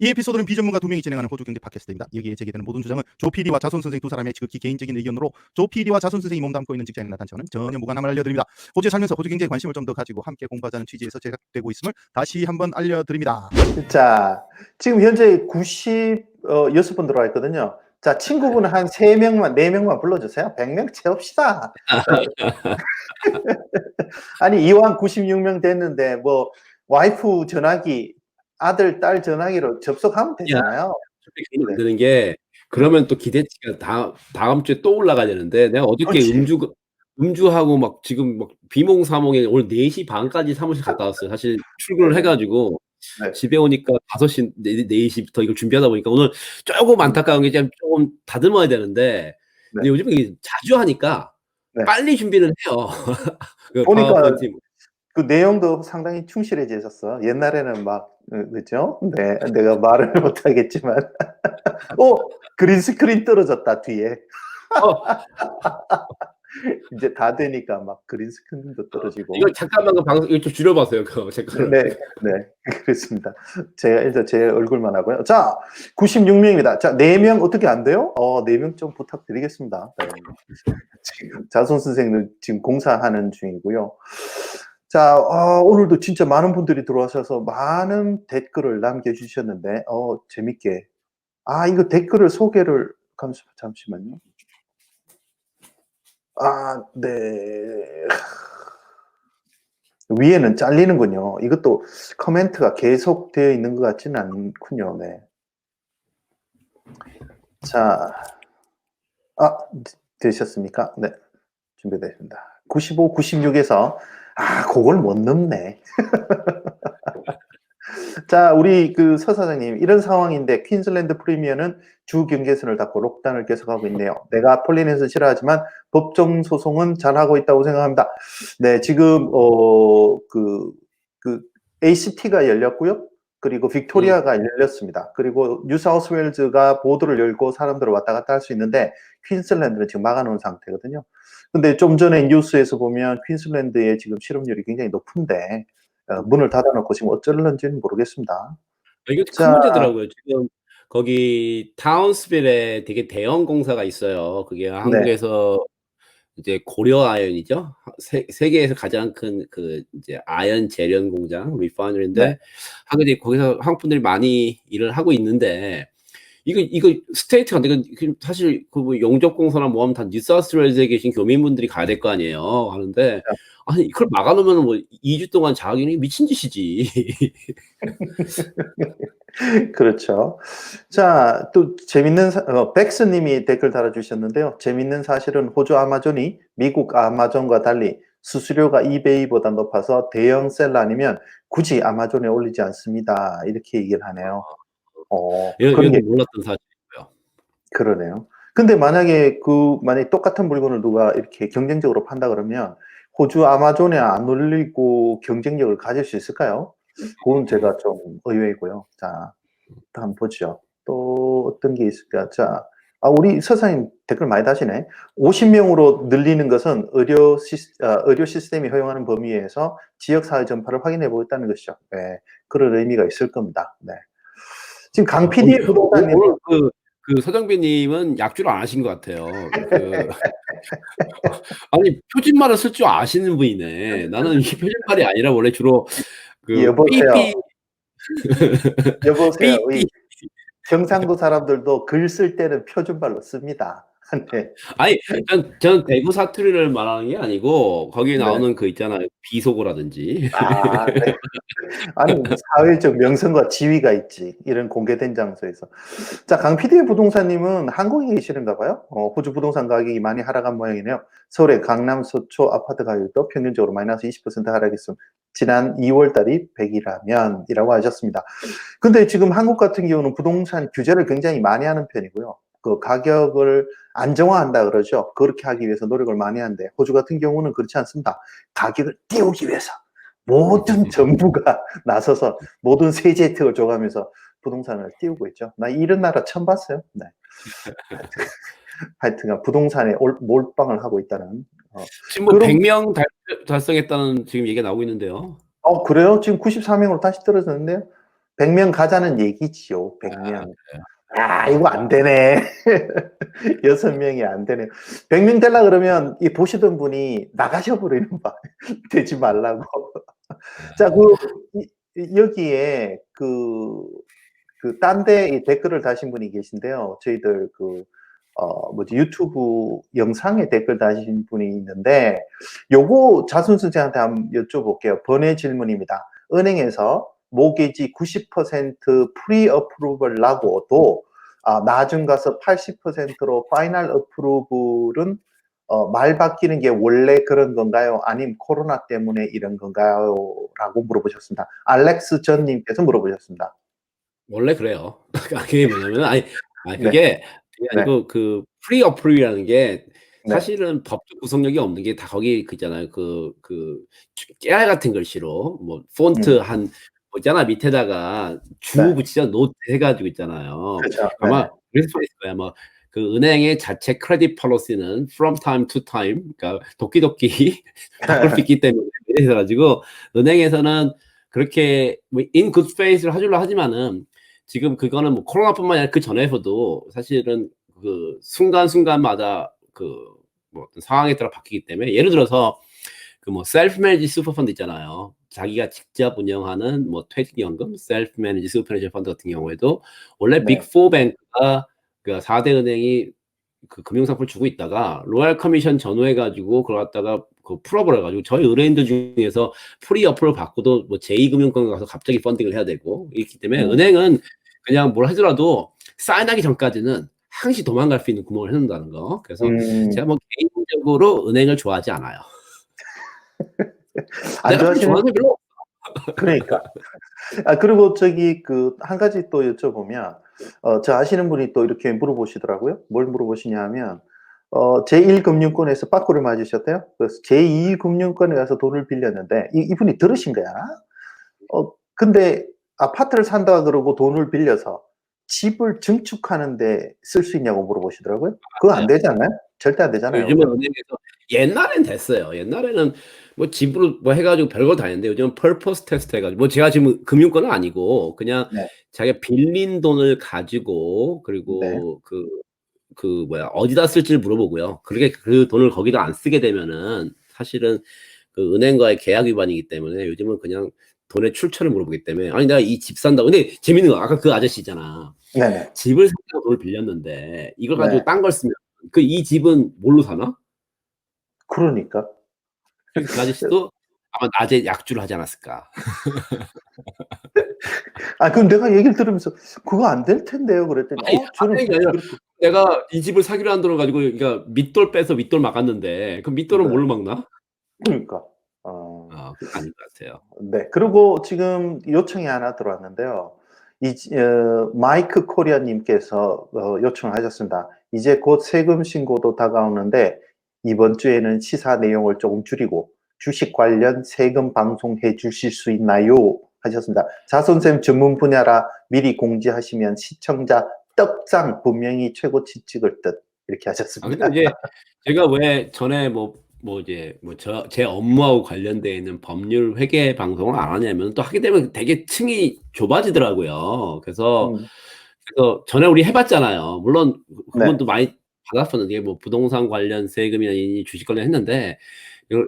이 에피소드는 비전문가 두 명이 진행하는 호주 경제 팟캐스트입니다. 여기에 제기되는 모든 주장은 조 PD와 자손 선생 두 사람의 지극히 개인적인 의견으로 조 PD와 자손 선생이 몸담고 있는 직장인 나단처는 전혀 무관함을 알려드립니다. 호주에 살면서 호주 경제에 관심을 좀 더 가지고 함께 공부하자는 취지에서 제작되고 있음을 다시 한번 알려드립니다. 자, 지금 현재 96분 들어와 있거든요. 자, 친구분 한 3명만, 4명만 불러주세요. 100명 채웁시다. 아니, 이왕 96명 됐는데, 뭐, 와이프 전화기, 아들, 딸 전화기로 접속하면 되잖아요. 솔직히 만드는 게 그러면 또 기대치가 다, 다음 주에 또 올라가야 되는데 내가 어저께 그렇지. 음주 음주하고 막 지금 막 비몽사몽에 오늘 4시 반까지 사무실 갔다 왔어요. 사실 출근을 해 가지고 네. 집에 오니까 5시, 4시부터 이걸 준비하다 보니까 오늘 조금 안타까운 게좀 조금 다듬어야 되는데 근데 네. 요즘 이게 자주 하니까 네. 빨리 준비를 해요. 그 보니까 파워포인트. 그 내용도 상당히 충실해지셨어. 옛날에는 막, 어, 그죠? 네, 내가 말을 못 하겠지만. 어, 그린 스크린 떨어졌다, 뒤에. 어, 이제 다 되니까 막 그린 스크린도 떨어지고. 이걸 잠깐만 그 방송 이거 좀 줄여봤어요. 그거 제 거를. 네, 네, 그렇습니다. 제가 일단 제 얼굴만 하고요. 자, 96명입니다. 자, 4명 어떻게 안 돼요? 어, 4명 좀 부탁드리겠습니다. 네. 자손 선생님 지금 공사하는 중이고요. 자, 어, 오늘도 진짜 많은 분들이 들어와셔서 많은 댓글을 남겨주셨는데, 어, 재밌게. 아, 이거 댓글을 소개를, 잠시- 잠시만요. 아, 네. 위에는 잘리는군요. 이것도 커멘트가 계속 되어 있는 것 같지는 않군요. 네. 자, 아, 되셨습니까? 네. 준비됐습니다. 95, 96에서, 아, 그걸 못 넘네. 자, 우리 그 서 사장님, 이런 상황인데 퀸즐랜드 프리미어는 주 경계선을 닫고 록단을 계속하고 있네요. 내가 폴리네스 싫어하지만 법정 소송은 잘하고 있다고 생각합니다. 네, 지금 어 그 그 ACT가 열렸고요. 그리고 빅토리아가 열렸습니다. 그리고 뉴사우스웨일즈가 보도를 열고 사람들을 왔다 갔다 할 수 있는데 퀸슬랜드는 지금 막아놓은 상태거든요. 근데 좀 전에 뉴스에서 보면 퀸슬랜드의 지금 실업률이 굉장히 높은데 어, 문을 닫아놓고 지금 어쩔런지는 모르겠습니다. 이게 큰 자. 문제더라고요. 지금 거기 타운스빌에 되게 대형 공사가 있어요. 네. 그게 한국에서 이제 고려 아연이죠. 세, 세계에서 가장 큰 그 이제 아연 재련 공장 리파이너리인데 네. 하긴 거기서 한국 분들이 많이 일을 하고 있는데 이거 이거 스테이트가 이건 사실 그뭐 용접 공사나 뭐 하면 다 뉴사우스웨일즈에 계신 교민분들이 가야 될 거 아니에요. 하는데 아니 이걸 막아놓으면 뭐 2주 동안 자기는 미친 짓이지. 그렇죠. 자, 또 재밌는 사, 어, 백스님이 댓글 달아주셨는데요. 재밌는 사실은 호주 아마존이 미국 아마존과 달리 수수료가 이베이보다 높아서 대형 셀러 아니면 굳이 아마존에 올리지 않습니다. 이렇게 얘기를 하네요. 어, 이런 그런 게게 몰랐던 사실이고요. 그러네요. 근데 만약에 그 만약 똑같은 물건을 누가 이렇게 경쟁적으로 판다 그러면 호주 아마존에 안 올리고 경쟁력을 가질 수 있을까요? 그건 제가 좀 의외이고요. 자, 또 한번 보죠. 또 어떤 게 있을까? 자, 아, 우리 서사님 댓글 많이 다시네. 50명으로 늘리는 것은 의료, 시스, 아, 의료 시스템이 허용하는 범위에서 지역 사회 전파를 확인해 보겠다는 것이죠. 네, 그런 의미가 있을 겁니다. 네. 지금 강 PD 부동산님 오늘 그, 그 서정빈님은 약주를 안 하신 것 같아요. 그, 아니 표준말을 쓸 줄 아시는 분이네. 나는 이게 표준말이 아니라 원래 주로 그 여보세요. 삐삐 여보세요. 삐, 이 경상도 사람들도 글 쓸 때는 표준말로 씁니다. 네. 아니 전, 전 대구 사투리를 말하는 게 아니고 거기에 네. 나오는 그 있잖아요 비속어라든지 아, 네. 아니, 뭐 사회적 명성과 지위가 있지. 이런 공개된 장소에서. 자, 강 PD의 부동산님은 한국에 계시는가 봐요. 어, 호주 부동산 가격이 많이 하락한 모양이네요. 서울의 강남 서초 아파트 가격도 평균적으로 마이너스 20% 하락했음. 지난 2월 달이 100이라면 이라고 하셨습니다. 근데 지금 한국 같은 경우는 부동산 규제를 굉장히 많이 하는 편이고요. 그 가격을 안정화한다 그러죠. 그렇게 하기 위해서 노력을 많이 하는데 호주 같은 경우는 그렇지 않습니다. 가격을 띄우기 위해서 모든 정부가 나서서 모든 세제 혜택을 줘가면서 부동산을 띄우고 있죠. 나 이런 나라 처음 봤어요. 네. 하여튼간 부동산에 올- 몰빵을 하고 있다는. 어, 지금 뭐 그럼- 100명 달, 달성했다는 지금 얘기가 나오고 있는데요. 어, 그래요? 지금 94명으로 다시 떨어졌는데요? 100명 가자는 얘기지요. 100명. 아, 아, 이거 안 되네. 여섯 명이 안 되네. 100명 되려 그러면 이 보시던 분이 나가셔버리는 바 되지 말라고. 자, 그, 이- 이- 여기에 그, 그, 딴 데 댓글을 다신 분이 계신데요. 저희들 그, 어, 뭐지, 유튜브 영상에 댓글 다신 분이 있는데, 요거 자순 선생한테 한번 여쭤볼게요. 번외 질문입니다. 은행에서 모기지 90% 프리 어프로벌 나고도 아, 나중 가서 80%로 파이널 어프로블은 어, 말 바뀌는 게 원래 그런 건가요? 아니면 코로나 때문에 이런 건가요? 라고 물어보셨습니다. 알렉스 전님께서 물어보셨습니다. 원래 그래요. 그게 뭐냐면 아니, 아니 네. 그게 그게 아니고 그 프리 어플이라는 게 네. 사실은 법적 구성력이 없는 게 다 거기 그 있잖아요. 그 그 깨알 같은 글씨로 뭐 폰트 한 뭐 있잖아 밑에다가 주 음. 네. 붙이자 노트 해가지고 있잖아요. 그렇죠. 아마 그래서 있을 거야. 뭐 그 은행의 자체 크레딧 폴리시는 from time to time, 그러니까 도끼도끼 바꿀 수 있기 때문에 그래서 가지고 은행에서는 그렇게 뭐 in good faith를 하줄라 하지만은 지금 그거는 뭐 코로나뿐만 아니라 그 전에서도 사실은 그 순간순간마다 그 뭐 어떤 상황에 따라 바뀌기 때문에 예를 들어서 그 뭐 셀프 매니지 슈퍼펀드 있잖아요. 자기가 직접 운영하는 뭐 퇴직연금, 셀프 매니지 슈퍼 매니지 펀드 같은 경우에도 원래 네. 빅4 뱅크가 그 4대 은행이 그 금융상품을 주고 있다가 로얄 커미션 전후해 가지고 그걸 갖다가 그 풀어버려 가지고 저희 의뢰인들 중에서 프리 어플을 받고도 뭐 제2금융권 가서 갑자기 펀딩을 해야 되고 있기 때문에 음. 은행은 그냥 뭘 하더라도 사인하기 전까지는 항시 도망갈 수 있는 구멍을 해놓는다는 거. 그래서 음, 제가 뭐 개인적으로 은행을 좋아하지 않아요. 안 좋아하시는 좋아하는 게 별로 그러니까. 아, 그리고 저기 그 한 가지 또 여쭤보면, 어, 저 아시는 분이 또 이렇게 물어보시더라고요. 뭘 물어보시냐 하면, 어, 제1금융권에서 빠꾸를 맞으셨대요. 그래서 제2금융권에 가서 돈을 빌렸는데, 이, 이분이 들으신 거야. 어, 근데 아파트를 산다 그러고 돈을 빌려서 집을 증축하는데 쓸 수 있냐고 물어보시더라고요. 그거 안 되잖아요? 절대 안 되잖아요. 요즘은 은행에서 옛날엔 됐어요. 옛날에는 뭐 집으로 뭐 해가지고 별거 다 했는데 요즘은 펄퍼스 테스트 해가지고 뭐 제가 지금 금융권은 아니고 그냥 네. 자기가 빌린 돈을 가지고 그리고 네. 그, 그 뭐야 어디다 쓸지 를 물어보고요. 그렇게 그 돈을 거기다 안 쓰게 되면은 사실은 그 은행과의 계약 위반이기 때문에 요즘은 그냥 돈의 출처를 물어보기 때문에 아니 내가 이 집 산다. 근데 재밌는 거 아까 그 아저씨 있잖아. 네네. 집을 산다고 돈을 빌렸는데 이걸 가지고 네. 딴걸 쓰면 그 이 집은 뭘로 사나? 그러니까. 그 아저씨도 아마 낮에 약주를 하지 않았을까. 아, 그럼 내가 얘기를 들으면서 그거 안 될 텐데요. 그랬더니, 아니, 어, 저는 안 되는 게 아니라 그렇게 내가 이 집을 사기로 한 돈을 가지고 그러니까 밑돌 빼서 밑돌 막았는데 그 밑돌은 네. 뭘로 막나? 그러니까. 어, 아, 그건 아닌 것 같아요. 네. 그리고 지금 요청이 하나 들어왔는데요. 이, 어, 마이크 코리아 님께서 어, 요청하셨습니다. 이제 곧 세금 신고도 다가오는데 이번 주에는 시사 내용을 조금 줄이고 주식 관련 세금 방송해 주실 수 있나요? 하셨습니다. 자선쌤 전문 분야라 미리 공지하시면 시청자 떡상 분명히 최고치 찍을 듯 이렇게 아, 하셨습니다. 근데 이제 제가 왜 전에 뭐, 뭐 이제 뭐 저 제 업무하고 관련되어 있는 법률 회계 방송을 안 하냐면 또 하게 되면 되게 층이 좁아지더라고요. 그래서 음, 그래서 전에 우리 해봤잖아요. 물론 네. 그분도 많이 받았었는데 뭐 부동산 관련 세금이나 이 주식 관련 했는데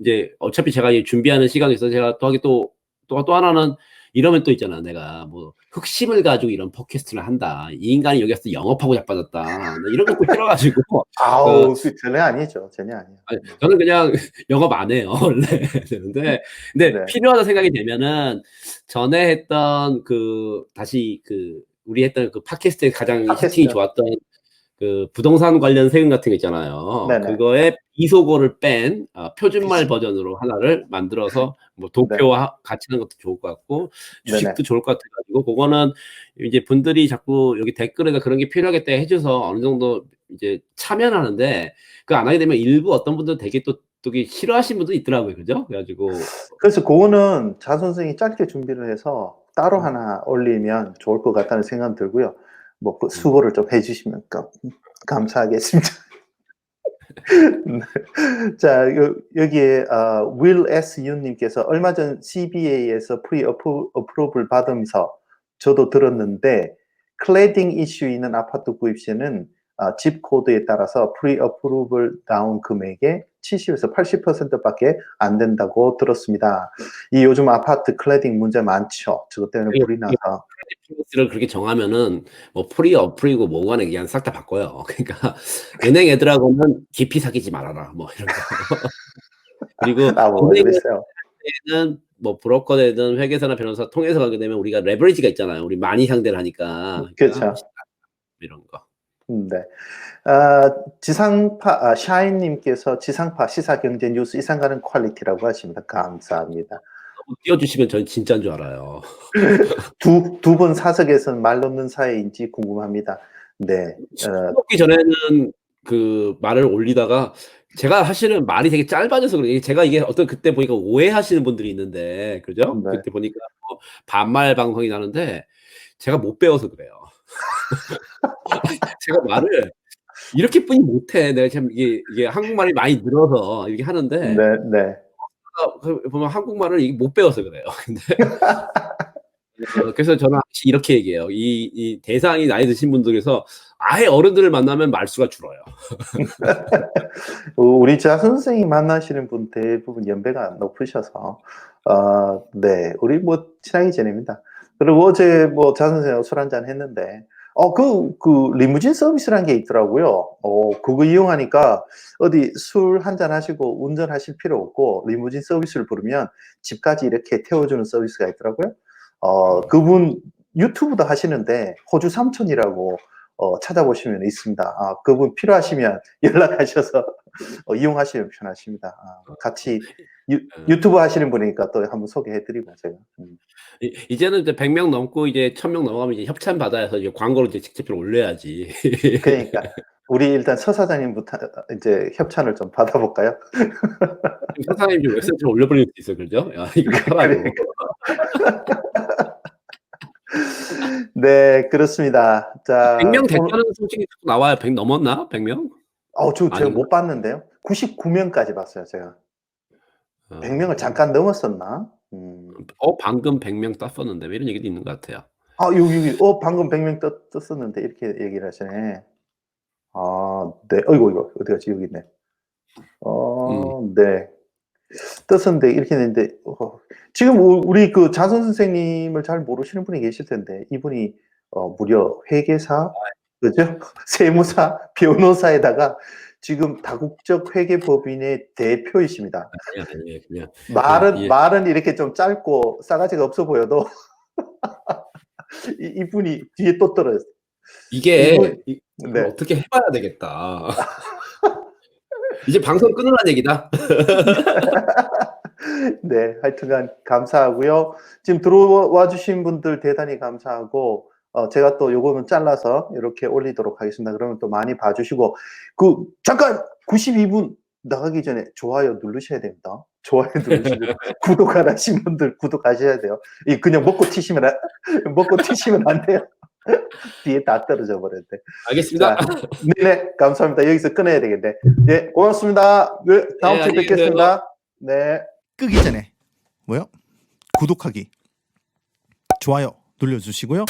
이제 어차피 제가 이 준비하는 시간이 있어서 제가 또 하기 또 또 또 하나는 이러면 또 있잖아. 내가 뭐 흑심을 가지고 이런 팟캐스트를 한다. 이 인간이 여기 와서 영업하고 자빠졌다. 뭐 이런 것도 싫어가지고 아우, 그 전혀 아니죠. 전혀 아니에요. 아니, 저는 그냥 영업 안 해요 원래 되는데 근데 네. 필요하다 생각이 되면은 전에 했던 그 다시 그 우리 했던 그 팟캐스트에 가장 팟캐스트. 히팅이 좋았던 그 부동산 관련 세금 같은 거 있잖아요. 네네. 그거에 비속어를 뺀 아, 표준말 그치. 버전으로 하나를 만들어서 뭐 도표와 같이 하는 것도 좋을 것 같고 주식도 네네. 좋을 것 같아가지고 그거는 이제 분들이 자꾸 여기 댓글에다 그런 게 필요하겠다 해줘서 어느 정도 이제 참여하는데 그 안 하게 되면 일부 어떤 분들 되게 또 되게 싫어하시는 분도 있더라고요, 그죠? 그래가지고 그래서 그거는 자 선생이 짧게 준비를 해서 따로 하나 올리면 좋을 것 같다는 생각 들고요. 뭐그 수고를 좀 해주시면 감, 감사하겠습니다. 네. 자 여, 여기에 아, Will S. 윤님께서 얼마 전 CBA에서 프리 어프로블 받으면서 저도 들었는데 클래딩 이슈 있는 아파트 구입 시에는 아, 집 코드에 따라서 프리 어프루블 나온 금액의 70에서 80%밖에 안 된다고 들었습니다. 이 요즘 아파트 클래딩 문제 많죠. 저것 때문에 불이 나서. 프로세스를 그렇게 정하면은 뭐 프리 어프리고 뭐고 간에 그냥 싹 다 바꿔요. 그러니까 은행 애들하고는 깊이 사귀지 말아라 뭐 이런 거. 그리고 아, 뭐 그랬어요. 뭐 브로커 되든 회계사나 변호사 통해서 가게 되면 우리가 레버리지가 있잖아요. 우리 많이 상대를 하니까. 그렇죠. 이런 거. 네. 아, 지상파, 아, 샤인님께서 지상파 시사 경제 뉴스 이상 가는 퀄리티라고 하십니다. 감사합니다. 띄워주시면 저는 진짜인 줄 알아요. 두, 두분 사석에서는 말 놓는 사이인지 궁금합니다. 네. 어, 먹기 전에는 그 말을 올리다가 제가 사실은 말이 되게 짧아져서 그래요. 제가 이게 어떤 그때 보니까 오해하시는 분들이 있는데, 그죠? 네. 그때 보니까 뭐 반말 방송이 나는데 제가 못 배워서 그래요. 제가 말을 이렇게 뿐이 못해. 내가 참 이게, 이게 한국말이 많이 늘어서 이렇게 하는데 네, 네. 그 보면 한국말을 이게 못 배워서 그래요. 근데 어, 그래서 저는 이렇게 얘기해요. 이, 이 대상이 나이 드신 분들에서 아예 어른들을 만나면 말수가 줄어요. 어, 우리 자 선생님 만나시는 분 대부분 연배가 높으셔서, 어, 네. 우리 뭐 친하게 지냅니다. 그리고 어제 뭐 자 선생님 술 한잔 했는데, 어, 그, 그, 리무진 서비스라는 게 있더라고요. 어, 그거 이용하니까 어디 술 한잔 하시고 운전하실 필요 없고 리무진 서비스를 부르면 집까지 이렇게 태워주는 서비스가 있더라고요. 어, 그분 유튜브도 하시는데 호주 삼촌이라고 어, 찾아보시면 있습니다. 아, 그분 필요하시면 연락하셔서 어, 이용하시면 편하십니다. 아, 같이 유, 유튜브 하시는 분이니까 또 한번 소개해드리고 제가. 음. 이- 이제는 이제 100명 넘고 이제 1000명 넘어가면 이제 협찬 받아서 이제 광고를 이제 직접 올려야지. 그러니까 우리 일단 서 사장님부터 이제 협찬을 좀 받아볼까요? 사장님 좀 웹사이트에 올려버릴 수 있어, 그죠? 야, 이거 하라고. 네, 그렇습니다. 자, 100명 오늘- 됐다는 자꾸 나와요. 100 넘었나? 100명? 어, 저 제가 아닌가? 못 봤는데요. 99명까지 봤어요, 제가. 어. 100명을 잠깐 넘었었나? 음. 어, 방금 100명 땄었는데 왜 이런 얘기도 있는 것 같아요. 아, 여기, 여기, 어, 방금 100명 떴, 떴었는데, 이렇게 얘기를 하시네. 아, 네. 어이구, 이거, 어디 갔지? 여기 있네. 어, 음. 네. 떴었는데, 이렇게 됐는데, 어, 지금 우- 우리 그 자선 선생님을 잘 모르시는 분이 계실 텐데, 이분이, 어, 무려 회계사, 그죠? 세무사, 변호사에다가 지금 다국적 회계법인의 대표이십니다. 아니야, 아니야, 그냥. 말은 예. 말은 이렇게 좀 짧고 싸가지가 없어 보여도 이, 이분이 뒤에 또 떨어졌어. 이게 이걸 네. 어떻게 해봐야 되겠다. 이제 방송 끊으란 얘기다. 네, 하여튼간 감사하고요. 지금 들어와 주신 분들 대단히 감사하고 어, 제가 또 요거는 잘라서 이렇게 올리도록 하겠습니다. 그러면 또 많이 봐주시고 그 잠깐 92분 나가기 전에 좋아요 누르셔야 됩니다. 좋아요 누르시고 구독 안 하신 분들 구독하셔야 돼요. 이 그냥 먹고 튀시면 안, 먹고 튀시면 안 돼요. 뒤에 다 떨어져 버렸대. 알겠습니다. 자, 네네 감사합니다. 여기서 끊어야 되겠네. 네 고맙습니다. 네 다음 네, 주에 계세요. 뵙겠습니다. 네. 끄기 전에 뭐요? 구독하기, 좋아요 눌러주시고요.